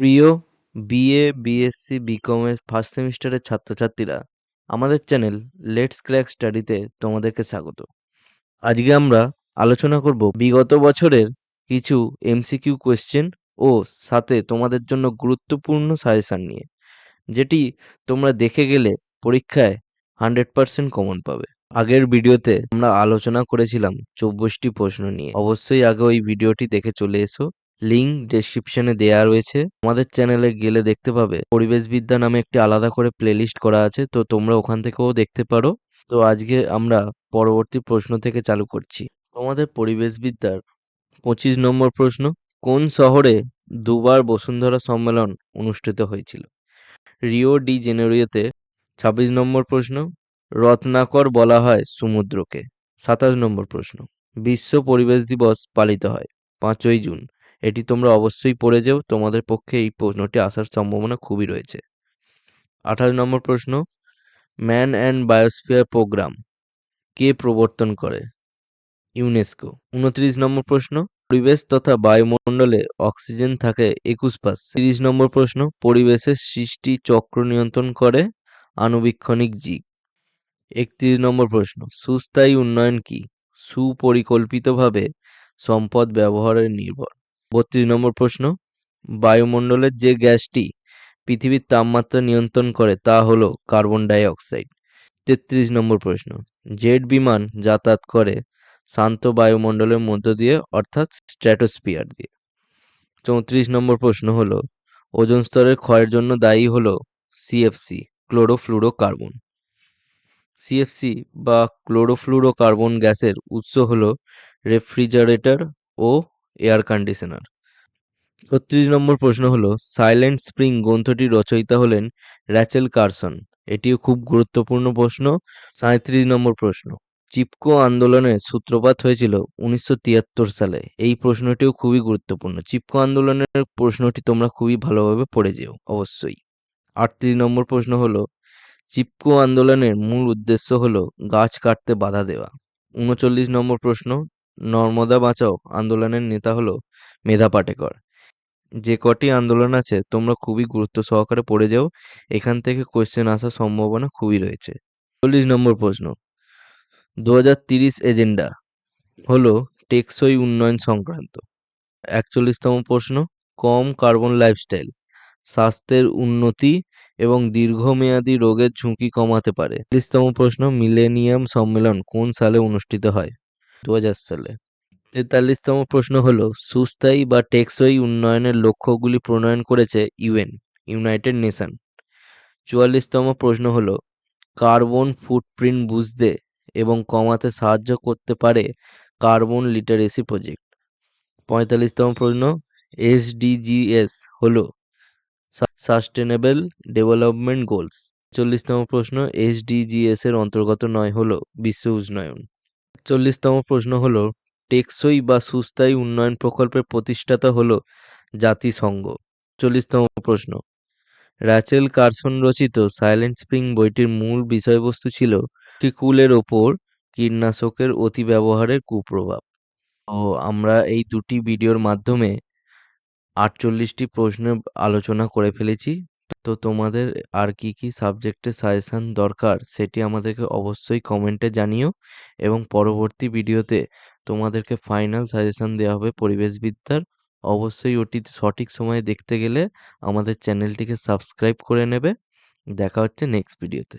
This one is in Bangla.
প্রিয় বিএ, বিএসসি, বিকমের ফার্স্ট সেমিস্টারের ছাত্রছাত্রীরা আমাদের চ্যানেল লেটস ক্র্যাক স্টাডিতে তোমাদেরকে স্বাগত। আজকে আমরা আলোচনা করব বিগত বছরের কিছু এমসিকিউ কোয়েশ্চেন ও সাথে তোমাদের জন্য গুরুত্বপূর্ণ সাজেশান নিয়ে যেটি তোমরা দেখে গেলে পরীক্ষায় হান্ড্রেড পার্সেন্ট কমন পাবে। আগের ভিডিওতে আমরা আলোচনা করেছিলাম চব্বিশটি প্রশ্ন নিয়ে। অবশ্যই আগে ওই ভিডিওটি দেখে চলে এসো। লিঙ্ক ডেসক্রিপশনে দেয়া রয়েছে। আমাদের চ্যানেলে গেলে দেখতে পাবে। পরিবেশবিদ্যা নামে একটি আলাদা করে প্লেলিস্ট করা আছে, তো তোমরা ওখান থেকেও দেখতে পারো। তো আজকে আমরা পরবর্তী প্রশ্ন থেকে চালু করছি। তোমাদের পরিবেশবিদ্যার পঁচিশ নম্বর প্রশ্ন, কোন শহরে দুবার বসুন্ধরা সম্মেলন অনুষ্ঠিত হয়েছিল? রিও ডি জেনেরিওতে ছাব্বিশ নম্বর প্রশ্ন, রত্নাকর বলা হয় সমুদ্রকে। সাতাশ নম্বর প্রশ্ন, বিশ্ব পরিবেশ দিবস পালিত হয় পাঁচই জুন। এটি তোমরা অবশ্যই পড়ে যাও। তোমাদের পক্ষে এই প্রশ্নটি আসার সম্ভাবনা খুবই রয়েছে। আঠাশ নম্বর প্রশ্ন, ম্যান অ্যান্ড বায়োস্ফিয়ার প্রোগ্রাম কে প্রবর্তন করে? ইউনেস্কো। উনত্রিশ নম্বর প্রশ্ন, পরিবেশ তথা বায়ুমণ্ডলে অক্সিজেন থাকে একুশ পাস তিরিশ নম্বর প্রশ্ন, পরিবেশের সৃষ্টি চক্র নিয়ন্ত্রণ করে আণুবীক্ষণিক জীব। একত্রিশ নম্বর প্রশ্ন, সুস্থায়ী উন্নয়ন কি? সুপরিকল্পিতভাবে সম্পদ ব্যবহারের নির্ভর। বত্রিশ নম্বর প্রশ্ন, বায়ুমণ্ডলের যে গ্যাসটি পৃথিবীর তাপমাত্রা নিয়ন্ত্রণ করে তা হলো কার্বন ডাই অক্সাইড তেত্রিশ নম্বর প্রশ্ন, জেট বিমান যাতায়াত করে শান্ত বায়ুমণ্ডলের মধ্য দিয়ে অর্থাৎ স্ট্র্যাটোস্পিয়ার দিয়ে। চৌত্রিশ নম্বর প্রশ্ন হলো, ওজন স্তরের ক্ষয়ের জন্য দায়ী হলো সিএফসি ক্লোরোফ্লুরোকার্বন। সিএফসি বা ক্লোরোফ্লুরোকার্বন গ্যাসের উৎস হলো রেফ্রিজারেটর ও এয়ার কন্ডিশনার। ছত্রিশ নম্বর প্রশ্ন হলো, সাইলেন্ট স্প্রিং গ্রন্থটির রচয়িতা হলেন র্যাচেল কারসন। এটিও খুব গুরুত্বপূর্ণ প্রশ্ন। সাঁত্রিশ নম্বর প্রশ্ন, চিপকো আন্দোলনের সূত্রপাত হয়েছিল উনিশশো তিয়াত্তর সালে। এই প্রশ্নটিও খুবই গুরুত্বপূর্ণ। চিপকো আন্দোলনের প্রশ্নটি তোমরা খুবই ভালোভাবে পড়ে যেও, অবশ্যই। আটত্রিশ নম্বর প্রশ্ন হলো, চিপকো আন্দোলনের মূল উদ্দেশ্য হলো গাছ কাটতে বাধা দেওয়া। উনচল্লিশ নম্বর প্রশ্ন নর্মদা বাঁচাও, আন্দোলনের নেতা হলো মেধা পাটেকর। যে কটি আন্দোলন আছে, তোমরা খুবই গুরুত্ব সহকারে পড়ে যাও, এখান থেকে কোয়েশ্চেন আসার সম্ভাবনা খুবই রয়েছে। চল্লিশ নম্বর প্রশ্ন। দু এজেন্ডা হলো টেকসই উন্নয়ন সংক্রান্ত। একচল্লিশতম প্রশ্ন, কম কার্বন লাইফস্টাইল, স্বাস্থ্যের উন্নতি এবং দীর্ঘমেয়াদী রোগের ঝুঁকি কমাতে পারে। চল্লিশতম প্রশ্ন, মিলেনিয়াম সম্মেলন কোন সালে অনুষ্ঠিত হয়? দু হাজার সালে। তেতাল্লিশতম প্রশ্ন হলো, সুস্থায়ী বা টেকসই উন্নয়নের লক্ষ্যগুলি প্রণয়ন করেছে ইউএন, ইউনাইটেড নেশন। চুয়াল্লিশতম প্রশ্ন হলো, কার্বন ফুটপ্রিন্ট বুঝতে এবং কমাতে সাহায্য করতে পারে কার্বন লিটারেসি প্রজেক্ট। পঁয়তাল্লিশতম প্রশ্ন, এসডিজিএস হলো সাস্টেনেবল ডেভেলপমেন্ট গোলস। চল্লিশতম প্রশ্ন, এসডিজিএস এর অন্তর্গত নয় হলো, বিশ্ব উষ্ণায়ন। চল্লিশতম প্রশ্ন হল, টেকসই বা সুস্থায়ী উন্নয়ন প্রকল্পের প্রতিষ্ঠাতা হল জাতিসংঘ। চল্লিশতম প্রশ্ন র্যাচেল কার্সন রচিত সাইলেন্ট স্প্রিং বইটির মূল বিষয়বস্তু ছিল কুলের ওপর কীটনাশকের অতি ব্যবহারের কুপ্রভাব। ও আমরা এই দুটি ভিডিওর মাধ্যমে আটচল্লিশটি প্রশ্নের আলোচনা করে ফেলেছি। তো তোমাদের আর কি কি সাবজেক্টে সাজেশান দরকার সেটি আমাদেরকে অবশ্যই কমেন্টে জানিও এবং পরবর্তী ভিডিওতে তোমাদেরকে ফাইনাল সাজেশান দেওয়া হবে পরিবেশবিদ্যার। অবশ্যই ওটি সঠিক সময়ে দেখতে গেলে আমাদের চ্যানেলটিকে সাবস্ক্রাইব করে নেবে। দেখা হচ্ছে নেক্সট ভিডিওতে